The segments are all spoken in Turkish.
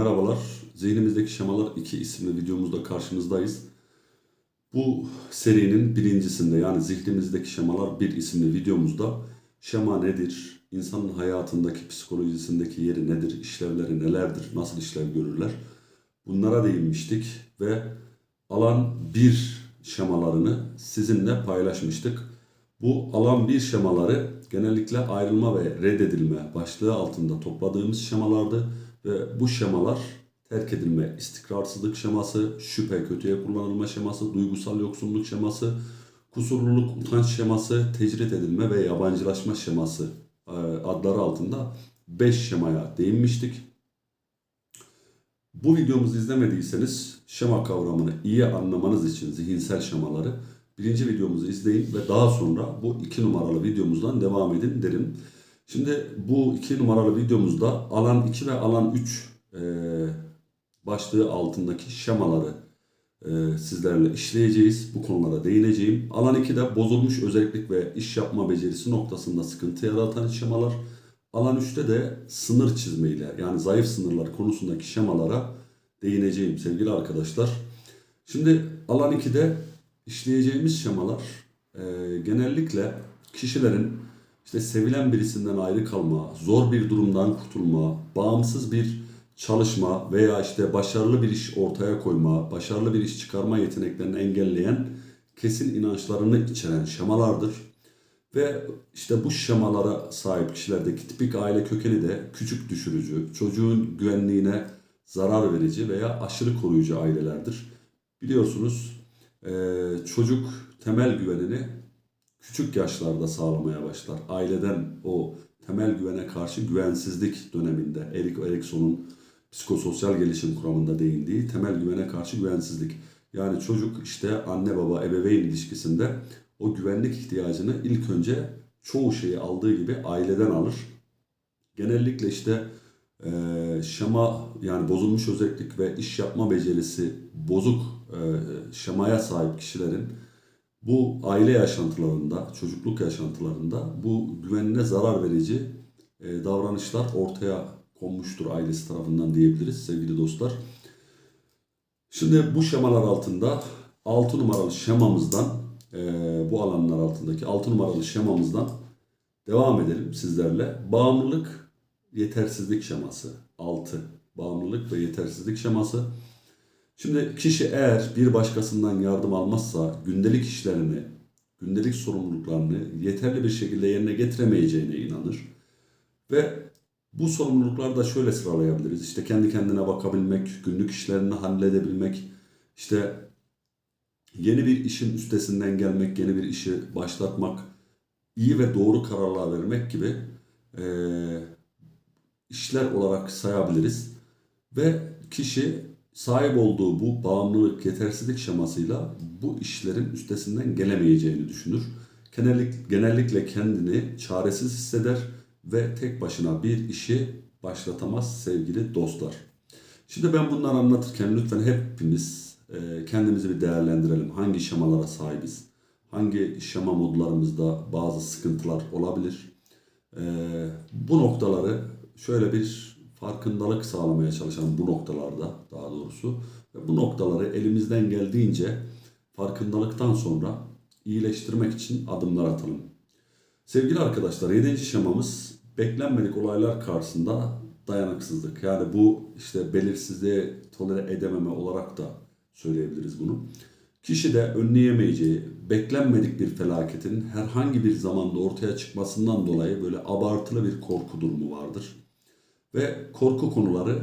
merhabalar. Zihnimizdeki Şemalar 2 isimli videomuzda karşınızdayız. Bu serinin birincisinde yani Zihnimizdeki Şemalar 1 isimli videomuzda şema nedir, insanın hayatındaki psikolojisindeki yeri nedir, işlevleri nelerdir, nasıl işlev görürler bunlara değinmiştik ve alan 1 şemalarını sizinle paylaşmıştık. Bu alan bir şemaları genellikle ayrılma ve reddedilme başlığı altında topladığımız şemalardı ve bu şemalar terk edilme, istikrarsızlık şeması, şüphe, kötüye kullanılma şeması, duygusal yoksunluk şeması, kusurluluk, utanç şeması, tecrit edilme ve yabancılaşma şeması e, adları altında 5 şemaya değinmiştik. Bu videomuzu izlemediyseniz şema kavramını iyi anlamanız için zihinsel şemaları birinci videomuzu izleyin ve daha sonra bu iki numaralı videomuzdan devam edin derim. Şimdi bu iki numaralı videomuzda alan 2 ve alan 3 e, başlığı altındaki şemaları e, sizlerle işleyeceğiz. Bu konulara değineceğim. Alan 2'de bozulmuş özellik ve iş yapma becerisi noktasında sıkıntı yaratan şemalar. Alan 3'te de sınır çizmeyle yani zayıf sınırlar konusundaki şemalara değineceğim sevgili arkadaşlar. Şimdi alan 2'de işleyeceğimiz şemalar e, genellikle kişilerin işte sevilen birisinden ayrı kalma, zor bir durumdan kurtulma, bağımsız bir çalışma veya işte başarılı bir iş ortaya koyma, başarılı bir iş çıkarma yeteneklerini engelleyen kesin inançlarını içeren şemalardır. Ve işte bu şemalara sahip kişilerdeki tipik aile kökeni de küçük düşürücü, çocuğun güvenliğine zarar verici veya aşırı koruyucu ailelerdir. Biliyorsunuz çocuk temel güvenini küçük yaşlarda sağlamaya başlar. Aileden o temel güvene karşı güvensizlik döneminde Erik Erikson'un psikososyal gelişim kuramında değindiği temel güvene karşı güvensizlik. Yani çocuk işte anne baba ebeveyn ilişkisinde o güvenlik ihtiyacını ilk önce çoğu şeyi aldığı gibi aileden alır. Genellikle işte eee, şema yani bozulmuş özellik ve iş yapma becerisi bozuk eee, şemaya sahip kişilerin bu aile yaşantılarında, çocukluk yaşantılarında bu güvenine zarar verici e, davranışlar ortaya konmuştur ailesi tarafından diyebiliriz sevgili dostlar. Şimdi bu şemalar altında 6 numaralı şemamızdan e, bu alanlar altındaki 6 numaralı şemamızdan devam edelim sizlerle. Bağımlılık, yetersizlik şeması 6. Bağımlılık ve yetersizlik şeması. Şimdi kişi eğer bir başkasından yardım almazsa gündelik işlerini, gündelik sorumluluklarını yeterli bir şekilde yerine getiremeyeceğine inanır. Ve bu sorumlulukları da şöyle sıralayabiliriz. İşte kendi kendine bakabilmek, günlük işlerini halledebilmek, işte yeni bir işin üstesinden gelmek, yeni bir işi başlatmak, iyi ve doğru kararlar vermek gibi eee, işler olarak sayabiliriz. Ve kişi sahip olduğu bu bağımlılık, yetersizlik şemasıyla bu işlerin üstesinden gelemeyeceğini düşünür. Genellik, genellikle kendini çaresiz hisseder ve tek başına bir işi başlatamaz sevgili dostlar. Şimdi ben bunları anlatırken lütfen hepimiz e, kendimizi bir değerlendirelim. Hangi şemalara sahibiz? Hangi şema modlarımızda bazı sıkıntılar olabilir? E, bu noktaları şöyle bir farkındalık sağlamaya çalışan bu noktalarda daha doğrusu ve bu noktaları elimizden geldiğince farkındalıktan sonra iyileştirmek için adımlar atalım. Sevgili arkadaşlar 7. şemamız beklenmedik olaylar karşısında dayanıksızlık. Yani bu işte belirsizliğe tolere edememe olarak da söyleyebiliriz bunu. Kişi de önleyemeyeceği beklenmedik bir felaketin herhangi bir zamanda ortaya çıkmasından dolayı böyle abartılı bir korku durumu vardır. Ve korku konuları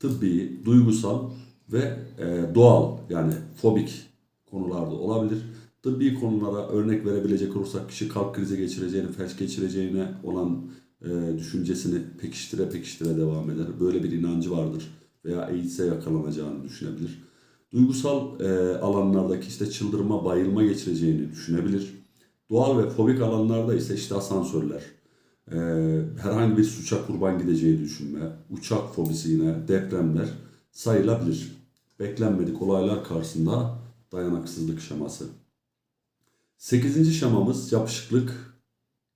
tıbbi, duygusal ve e, doğal yani fobik konularda olabilir. Tıbbi konulara örnek verebilecek olursak kişi kalp krizi geçireceğini, felç geçireceğine olan e, düşüncesini pekiştire pekiştire devam eder. Böyle bir inancı vardır veya AIDS'e yakalanacağını düşünebilir. Duygusal e, alanlardaki işte çıldırma, bayılma geçireceğini düşünebilir. Doğal ve fobik alanlarda ise işte asansörler, e, herhangi bir suça kurban gideceği düşünme, uçak fobisi yine depremler sayılabilir. Beklenmedik olaylar karşısında dayanıksızlık şeması. Sekizinci şemamız yapışıklık,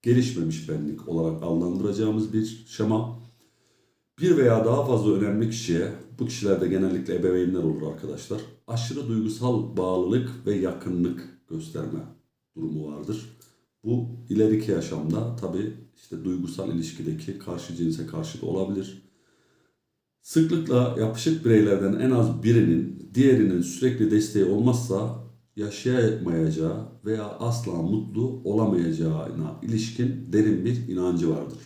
gelişmemiş benlik olarak adlandıracağımız bir şema. Bir veya daha fazla önemli kişiye, bu kişilerde genellikle ebeveynler olur arkadaşlar, aşırı duygusal bağlılık ve yakınlık gösterme durumu vardır. Bu ileriki yaşamda tabii işte duygusal ilişkideki karşı cinse karşı da olabilir. Sıklıkla yapışık bireylerden en az birinin diğerinin sürekli desteği olmazsa yaşayamayacağı veya asla mutlu olamayacağına ilişkin derin bir inancı vardır.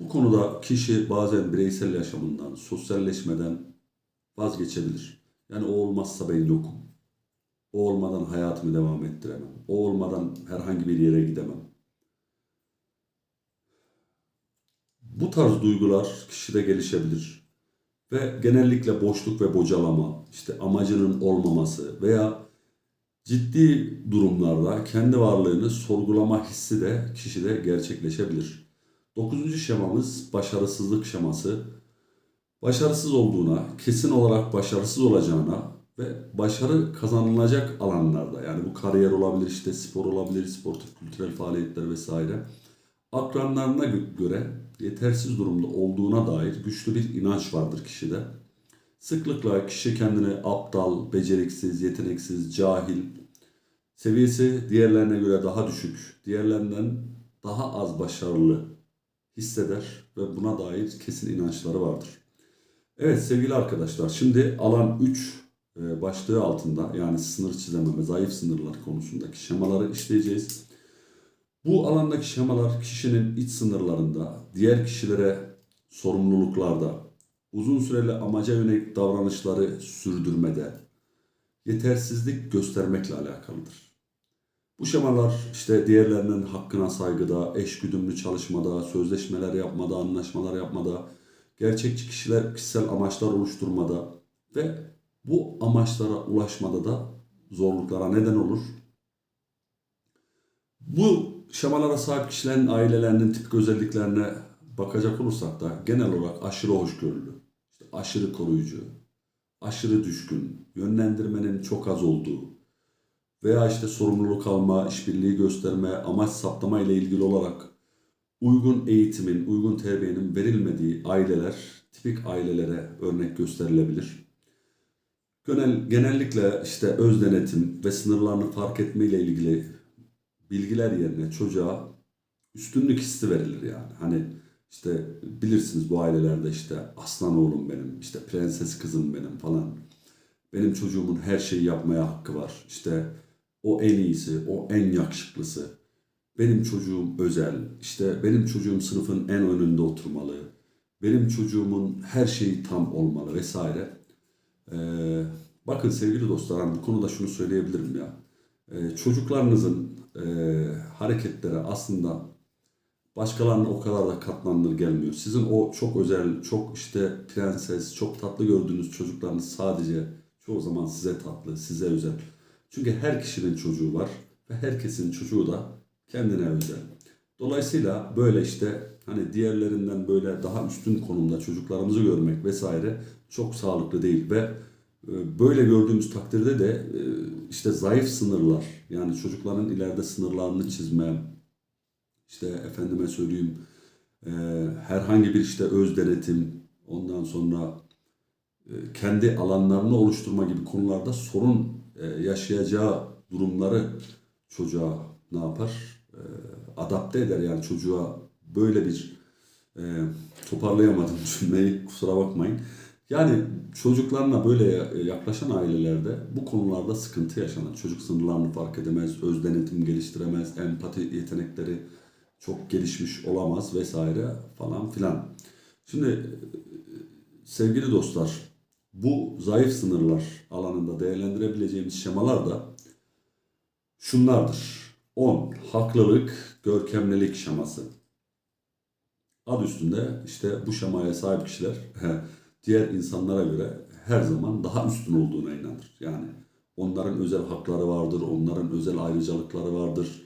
Bu konuda kişi bazen bireysel yaşamından, sosyalleşmeden vazgeçebilir. Yani o olmazsa ben yokum. O olmadan hayatımı devam ettiremem. O olmadan herhangi bir yere gidemem. Bu tarz duygular kişide gelişebilir. Ve genellikle boşluk ve bocalama, işte amacının olmaması veya ciddi durumlarda kendi varlığını sorgulama hissi de kişide gerçekleşebilir. Dokuzuncu şemamız başarısızlık şeması. Başarısız olduğuna, kesin olarak başarısız olacağına ve başarı kazanılacak alanlarda yani bu kariyer olabilir, işte spor olabilir, sportif kültürel faaliyetler vesaire akranlarına gö- göre yetersiz durumda olduğuna dair güçlü bir inanç vardır kişide. Sıklıkla kişi kendini aptal, beceriksiz, yeteneksiz, cahil, seviyesi diğerlerine göre daha düşük, diğerlerinden daha az başarılı hisseder ve buna dair kesin inançları vardır. Evet sevgili arkadaşlar şimdi alan 3 e, başlığı altında yani sınır çizememe, zayıf sınırlar konusundaki şemaları işleyeceğiz. Bu alandaki şemalar kişinin iç sınırlarında, diğer kişilere sorumluluklarda, uzun süreli amaca yönelik davranışları sürdürmede, yetersizlik göstermekle alakalıdır. Bu şemalar işte diğerlerinin hakkına saygıda, eşgüdümlü çalışmada, sözleşmeler yapmada, anlaşmalar yapmada, gerçekçi kişiler kişisel amaçlar oluşturmada ve bu amaçlara ulaşmada da zorluklara neden olur. Bu şemalara sahip kişilerin ailelerinin tipik özelliklerine bakacak olursak da genel olarak aşırı hoşgörülü, işte aşırı koruyucu, aşırı düşkün, yönlendirmenin çok az olduğu veya işte sorumluluk alma, işbirliği gösterme, amaç saptama ile ilgili olarak uygun eğitimin, uygun terbiyenin verilmediği aileler, tipik ailelere örnek gösterilebilir. Genel, genellikle işte öz denetim ve sınırlarını fark etme ile ilgili bilgiler yerine çocuğa üstünlük hissi verilir yani. Hani işte bilirsiniz bu ailelerde işte aslan oğlum benim, işte prenses kızım benim falan. Benim çocuğumun her şeyi yapmaya hakkı var. İşte o en iyisi, o en yakışıklısı. Benim çocuğum özel. İşte benim çocuğum sınıfın en önünde oturmalı. Benim çocuğumun her şeyi tam olmalı vesaire. Ee, bakın sevgili dostlar hani bu konuda şunu söyleyebilirim ya. Ee, çocuklarınızın e, hareketleri aslında başkalarına o kadar da katlanılır gelmiyor. Sizin o çok özel, çok işte prenses, çok tatlı gördüğünüz çocuklarınız sadece çoğu zaman size tatlı, size özel. Çünkü her kişinin çocuğu var ve herkesin çocuğu da kendine özel. Dolayısıyla böyle işte hani diğerlerinden böyle daha üstün konumda çocuklarımızı görmek vesaire çok sağlıklı değil ve e, böyle gördüğümüz takdirde de e, işte zayıf sınırlar yani çocukların ileride sınırlarını çizme işte efendime söyleyeyim e, herhangi bir işte öz denetim ondan sonra kendi alanlarını oluşturma gibi konularda sorun yaşayacağı durumları çocuğa ne yapar? Adapte eder yani çocuğa böyle bir e, toparlayamadım cümleyi kusura bakmayın. Yani çocuklarına böyle yaklaşan ailelerde bu konularda sıkıntı yaşanır. Çocuk sınırlarını fark edemez, öz denetim geliştiremez, empati yetenekleri çok gelişmiş olamaz vesaire falan filan. Şimdi sevgili dostlar bu zayıf sınırlar alanında değerlendirebileceğimiz şemalar da şunlardır. 10. Haklılık, görkemlilik şeması. Adı üstünde işte bu şemaya sahip kişiler diğer insanlara göre her zaman daha üstün olduğuna inanır. Yani onların özel hakları vardır, onların özel ayrıcalıkları vardır.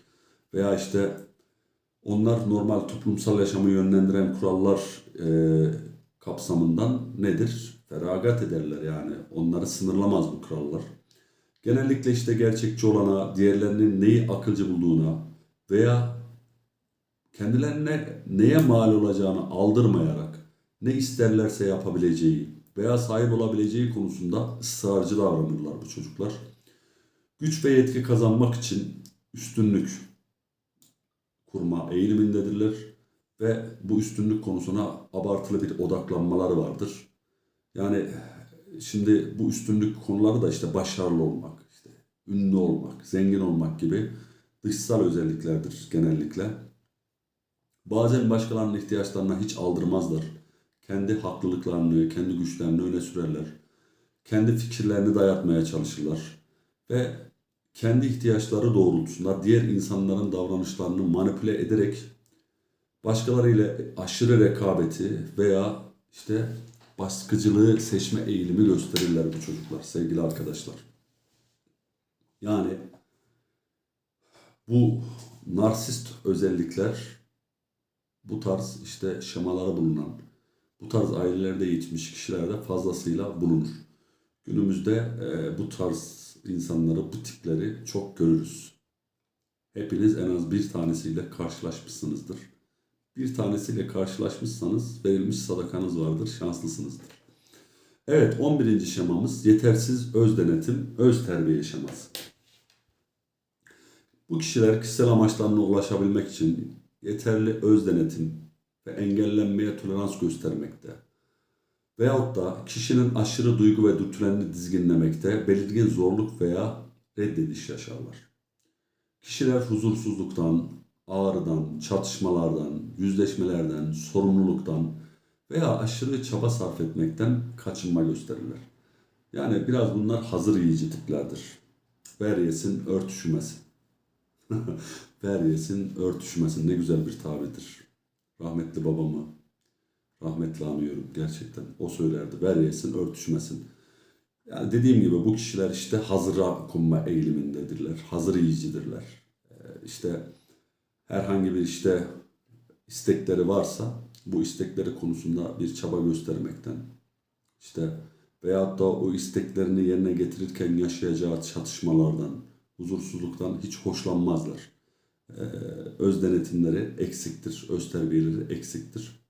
Veya işte onlar normal toplumsal yaşamı yönlendiren kurallar e, kapsamından nedir? Feragat ederler yani. Onları sınırlamaz bu kurallar. Genellikle işte gerçekçi olana, diğerlerinin neyi akılcı bulduğuna veya kendilerine neye mal olacağını aldırmayarak ne isterlerse yapabileceği veya sahip olabileceği konusunda ısrarcı davranırlar bu çocuklar. Güç ve yetki kazanmak için üstünlük kurma eğilimindedirler ve bu üstünlük konusuna abartılı bir odaklanmaları vardır. Yani şimdi bu üstünlük konuları da işte başarılı olmak, işte ünlü olmak, zengin olmak gibi dışsal özelliklerdir genellikle. Bazen başkalarının ihtiyaçlarına hiç aldırmazlar. Kendi haklılıklarını, kendi güçlerini öne sürerler. Kendi fikirlerini dayatmaya çalışırlar. Ve kendi ihtiyaçları doğrultusunda diğer insanların davranışlarını manipüle ederek başkalarıyla aşırı rekabeti veya işte baskıcılığı seçme eğilimi gösterirler bu çocuklar sevgili arkadaşlar. Yani bu narsist özellikler bu tarz işte şemalara bulunan bu tarz ailelerde yetişmiş kişilerde fazlasıyla bulunur. Günümüzde e, bu tarz insanları, bu tipleri çok görürüz. Hepiniz en az bir tanesiyle karşılaşmışsınızdır. Bir tanesiyle karşılaşmışsanız verilmiş sadakanız vardır, şanslısınızdır. Evet 11. şemamız yetersiz öz denetim, öz terbiye şeması. Bu kişiler kişisel amaçlarına ulaşabilmek için yeterli öz denetim ve engellenmeye tolerans göstermekte. Veyahut da kişinin aşırı duygu ve dürtülerini dizginlemekte belirgin zorluk veya reddediş yaşarlar. Kişiler huzursuzluktan, ağrıdan, çatışmalardan, yüzleşmelerden, sorumluluktan veya aşırı çaba sarf etmekten kaçınma gösterirler. Yani biraz bunlar hazır yiyici tiplerdir. Ver yesin, yesin, örtüşmesin. Ne güzel bir tabirdir. Rahmetli babamı rahmetli anıyorum gerçekten. O söylerdi. Ver yesin, örtüşmesin. Yani dediğim gibi bu kişiler işte hazıra konma eğilimindedirler. Hazır yiyicidirler. Ee, işte herhangi bir işte istekleri varsa bu istekleri konusunda bir çaba göstermekten işte veyahut da o isteklerini yerine getirirken yaşayacağı çatışmalardan, huzursuzluktan hiç hoşlanmazlar. Ee, öz denetimleri eksiktir, öz terbiyeleri eksiktir.